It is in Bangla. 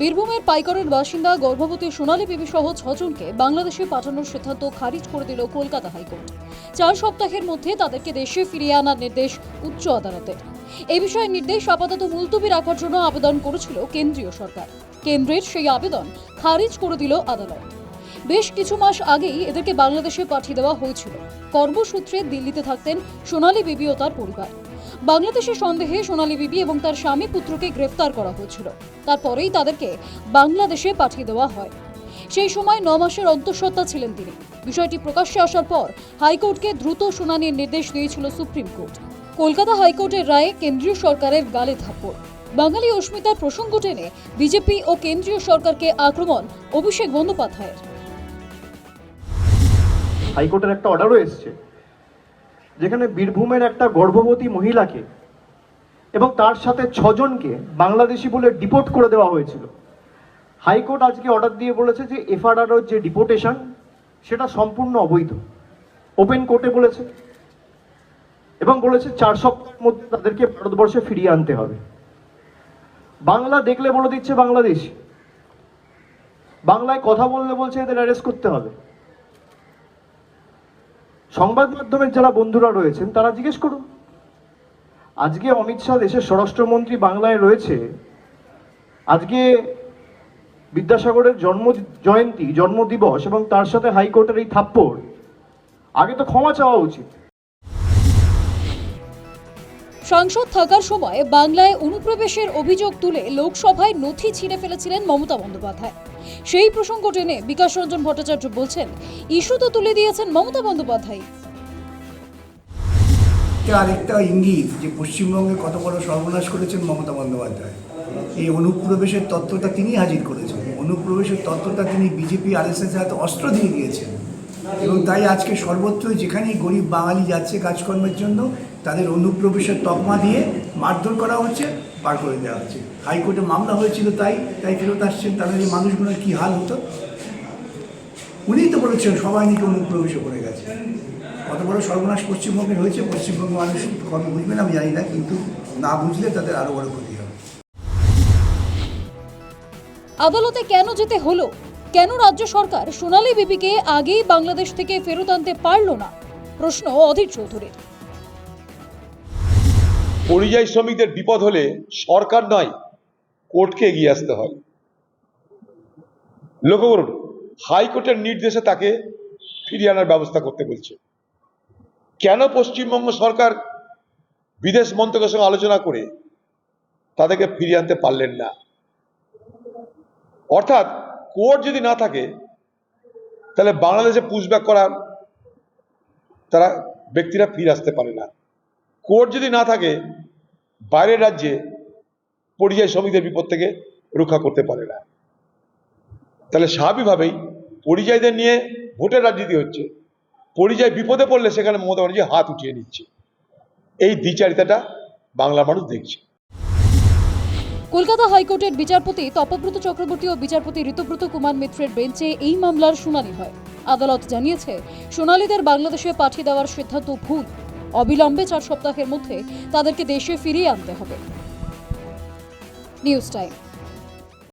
বীরভূমের পাইকরের বাসিন্দা, গর্ভবতী সোনালী বিবি সহ ছজনকে বাংলাদেশে পাঠানোর সিদ্ধান্ত খারিজ করে দিল কলকাতা হাইকোর্ট। চার সপ্তাহের মধ্যে তাদেরকে দেশে ফিরিয়ে আনার নির্দেশ উচ্চ আদালতের। এই বিষয়ে নির্দেশ আপাতত মুলতবি রাখার জন্য আবেদন করেছিল কেন্দ্রীয় সরকার। কেন্দ্রের সেই আবেদন খারিজ করে দিল আদালত। বেশ কিছু মাস আগেই এদেরকে বাংলাদেশে পাঠিয়ে দেওয়া হয়েছিল। কর্মসূত্রে দিল্লিতে থাকতেন সোনালী বিবি ও তার পরিবার। বাংলাদেশের সন্দেহে সোনালী বিবি এবং তার স্বামী পুত্রকে গ্রেফতার করা হয়েছিল। তারপরেই তাদেরকে বাংলাদেশে পাঠিয়ে দেওয়া হয়। সেই সময় ন মাসের অন্তঃসত্ত্বা ছিলেন তিনি। বিষয়টি প্রকাশ্যে আসার পর হাইকোর্টকে দ্রুত শুনানির নির্দেশ দিয়েছিল সুপ্রিম কোর্ট। কলকাতা হাইকোর্টের রায়ে কেন্দ্রীয় সরকারের গালে থাপ্পড়। বাঙালি অস্মিতার প্রসঙ্গ টেনে বিজেপি ও কেন্দ্রীয় সরকারকে আক্রমণ অভিষেক বন্দ্যোপাধ্যায়ের। হাইকোর্টের একটা অর্ডারও এসছে। যেখানে বীরভূমের একটা গর্ভবতী মহিলাকে এবং তার সাথে ছজনকে বাংলাদেশি বলে ডিপোর্ট করে দেওয়া হয়েছিল। হাইকোর্ট আজকে অর্ডার দিয়ে বলেছে যে এফআরআর যে ডিপোর্টেশন, সেটা সম্পূর্ণ অবৈধ। ওপেন কোর্টে বলেছে। এবং বলেছে চার সপ্তাহের মধ্যে তাদেরকে ভারতবর্ষে ফিরিয়ে আনতে হবে। বাংলা দেখলে বলে দিচ্ছে বাংলাদেশ। বাংলায় কথা বললে বলছে এদের অ্যারেস্ট করতে হবে। সংবাদ মাধ্যমের যারা বন্ধুরা রয়েছেন, তারা জিজ্ঞেস করুন। আজকে অমিত শাহ দেশের স্বরাষ্ট্রমন্ত্রী বাংলায় রয়েছে। আজকে বিদ্যাসাগরের জন্ম জয়ন্তী, জন্মদিবস এবং তার সাথে হাইকোর্টের এই থাপ্পড়। আগে তো ক্ষমা চাওয়া উচিত। সাংসদ থাকার সময় বাংলায় অনুপ্রবেশের অভিযোগ তুলে লোকসভায় নথি ছিঁড়ে ফেলেছিলেন মমতা বন্দ্যোপাধ্যায়। সেই প্রসঙ্গ টেনে বিকাশ রঞ্জন ভট্টাচার্য বলছেন, ইস্যু তো তুলে দিয়েছেন মমতা বন্দ্যোপাধ্যায়। আরেকটা ইঙ্গিত যে পশ্চিমবঙ্গে কত বড় সর্বনাশ করেছেন মমতা বন্দ্যোপাধ্যায়। এই অনুপ্রবেশের তত্ত্বটা তিনি হাজির করেছেন। অনুপ্রবেশের তত্ত্বটা তিনি বিজেপি আর এস অস্ত্র দিয়ে দিয়েছেন। এবং তাই আজকে সর্বত্র যেখানেই গরিব বাঙালি যাচ্ছে কাজকর্মের জন্য, তাদের অনুপ্রবেশের তকমা দিয়ে মারধর করা হচ্ছে। বার করে দেওয়া হচ্ছে হাইকোর্টে মামলা হয়েছিল তাই তাই ফেরত আসছেন। তাহলে এই মানুষগুলোর কী হাল হতো? উনিই তো বলেছেন, সবাই নাকি অনুপ্রবেশে করে গেছে। কত বড় সর্বনাশ পশ্চিমবঙ্গের হয়েছে। পশ্চিমবঙ্গ মানুষ কবে বুঝবেন আমি জানি না, কিন্তু না বুঝলে তাদের আরও বড় ক্ষতি হবে। আদালতে কেন যেতে হলো? কেন রাজ্য সরকার সোনালী বিবিকে আগেই বাংলাদেশ থেকে ফেরত আনতে পারল না? প্রশ্ন অধীর চৌধুরীর। পরিযায়ী শ্রমিকদের বিপদ হলে সরকার নয়, কোর্টকে এগিয়ে আসতে হয়। লক্ষ্য করুন, হাইকোর্টের নির্দেশে তাকে ফিরিয়ে আনার ব্যবস্থা করতে বলছে। কেন পশ্চিমবঙ্গ সরকার বিদেশ মন্ত্রকের সঙ্গে আলোচনা করে তাদেরকে ফিরিয়ে আনতে পারলেন না? অর্থাৎ কোর্ট যদি না থাকে, তাহলে বাংলাদেশে পুশব্যাক করার তারা ব্যক্তিরা ফিরে আসতে পারে না। কোর্ট যদি না থাকে, বাইরের রাজ্যে পরিযায়ী শ্রমিকদের বিপদ থেকে রক্ষা করতে পারে না। তাহলে স্বাভাবিকভাবেই পরিযায়ীদের নিয়ে ভোটের রাজনীতি হচ্ছে। পরিযায়ী বিপদে পড়লে সেখানে মমতা ব্যানার্জি হাত উঠিয়ে নিচ্ছে। এই দ্বিচারিতাটা বাংলা মানুষ দেখছে। কলকাতা হাইকোর্টের বিচারপতি তপব্রত চক্রবর্তী ও বিচারপতি ঋতব্রত কুমার মিত্রের বেঞ্চে এই মামলার শুনানি হয়। আদালত জানিয়েছে, সোনালীদের বাংলাদেশে পাঠিয়ে দেওয়ার সিদ্ধান্ত ভুল। অবিলম্বে চার সপ্তাহের মধ্যে তাদেরকে দেশে ফিরিয়ে আনতে হবে। News time.